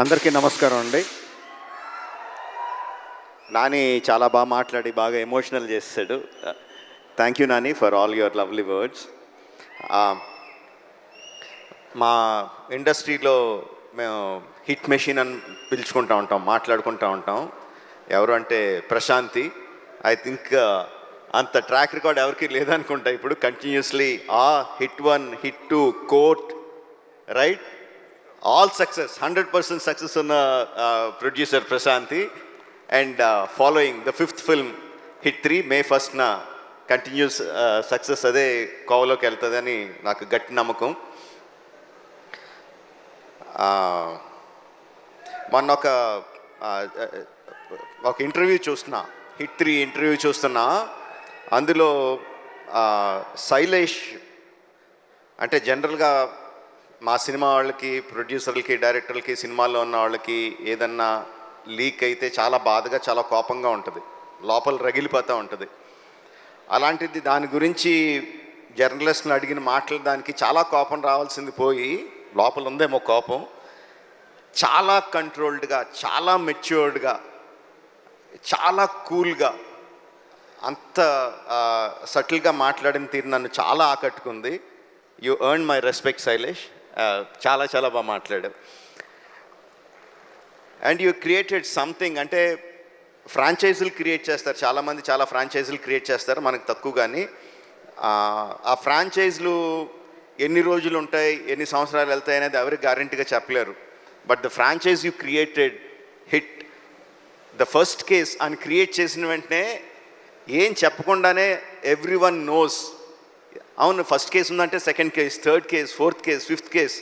అందరికీ నమస్కారం అండి. నాని చాలా బాగా మాట్లాడి బాగా ఎమోషనల్ చేస్తాడు. Thank you Nani for all your lovely words మా ఇండస్ట్రీలో మేము హిట్ మెషిన్ అని పిలుచుకుంటా ఉంటాం మాట్లాడుకుంటూ ఉంటాం. ఎవరు అంటే ప్రశాంతి. ఐ థింక్ అంత ట్రాక్ రికార్డ్ ఎవరికి లేదనుకుంటా ఇప్పుడు. కంటిన్యూస్లీ ఆ hit one hit two court right all success hundred percent success ఉన్న producer Prashanti and following the fifth film hit three May ఫస్ట్న continuous success అదే కోవలోకి వెళ్తుందని నాకు గట్టి నమ్మకం. మొన్న ఒక ఒక ఇంటర్వ్యూ చూస్తున్నా హిట్ త్రీ ఇంటర్వ్యూ చూస్తున్నా అందులో శైలేష్ అంటే జనరల్గా మా సినిమా వాళ్ళకి ప్రొడ్యూసర్లకి డైరెక్టర్లకి సినిమాల్లో ఉన్న వాళ్ళకి ఏదన్నా లీక్ అయితే చాలా బాధగా చాలా కోపంగా ఉంటుంది. లోపల రగిలిపోతూ ఉంటుంది. అలాంటిది దాని గురించి జర్నలిస్ట్ని అడిగిన మాటలు దానికి చాలా కోపం రావాల్సింది పోయి లోపల ఉందేమో కోపం. చాలా కంట్రోల్డ్గా చాలా మెచ్యూర్డ్గా చాలా కూల్గా అంత సటిల్గా మాట్లాడిన తీరు నన్ను చాలా ఆకట్టుకుంది. You earn my respect Shailesh. చాలా చాలా బాగా మాట్లాడావు. అండ్ యూ క్రియేటెడ్ సంథింగ్ అంటే ఫ్రాంచైజీలు క్రియేట్ చేస్తారు. చాలామంది చాలా ఫ్రాంచైజీలు క్రియేట్ చేస్తారు మనకు తక్కువ కానీ. ఆ, ఆ ఫ్రాంచైజీలు ఎన్ని రోజులు ఉంటాయి ఎన్ని సంవత్సరాలు వెళ్తాయి అనేది ఎవరికి గ్యారంటీగా చెప్పలేరు. But the franchise you created hit the first case అని క్రియేట్ చేసిన వెంటనే ఏం చెప్పకుండానే ఎవ్రీ వన్ నోస్ అవును ఫస్ట్ కేసు ఉందంటే second case third case fourth case fifth case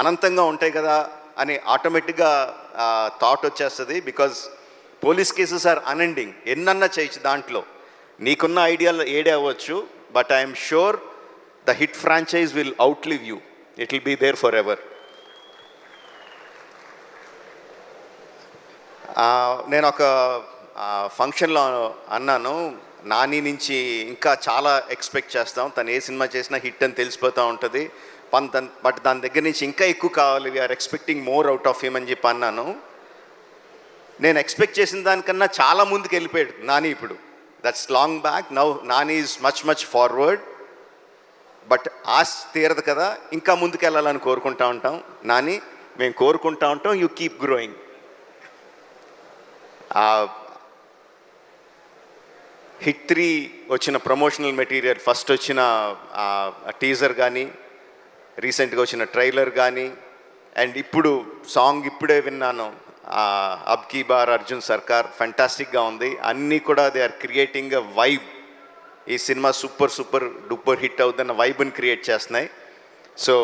అనంతంగా ఉంటాయి కదా అని ఆటోమేటిక్గా థాట్ వచ్చేస్తుంది because police cases are unending ఎన్నన్నా చేయొచ్చు దాంట్లో. నీకున్న ఐడియాలు ఏడే అవ్వచ్చు but I'm sure the hit franchise will outlive you it will be there forever నేను ఒక ఫంక్షన్లో అన్నాను. నాని నుంచి ఇంకా చాలా ఎక్స్పెక్ట్ చేస్తాం. తను ఏ సినిమా చేసినా హిట్ అని తెలిసిపోతూ ఉంటుంది. పన్ తన్ బట్ దాని దగ్గర నుంచి ఇంకా ఎక్కువ కావాలి. We're expecting more out of him అని చెప్పి అన్నాను. నేను ఎక్స్పెక్ట్ చేసిన దానికన్నా చాలా ముందుకు వెళ్ళిపోయాడు నాని ఇప్పుడు. That's long back now Nani is much much forward but ఆశ తీరదు కదా. ఇంకా ముందుకు వెళ్ళాలని కోరుకుంటా ఉంటాం. నాని మేము కోరుకుంటా ఉంటాం. You keep growing hit three వచ్చిన ప్రమోషనల్ మెటీరియల్ ఫస్ట్ వచ్చిన టీజర్ కానీ రీసెంట్గా వచ్చిన ట్రైలర్ కానీ అండ్ ఇప్పుడు సాంగ్ ఇప్పుడే విన్నాను. అబ్ కీ బార్ అర్జున్ సర్కార్ ఫెంటాస్టిక్గా ఉంది. అన్నీ కూడా they are creating a vibe ఈ సినిమా సూపర్ సూపర్ డూపర్ హిట్ అవుతున్న వైబ్ని క్రియేట్ చేస్తున్నాయి. So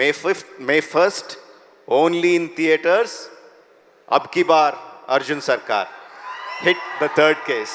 May fifth May first only in theatres అబ్ కీ bar Arjun Sarkar. Hit the third case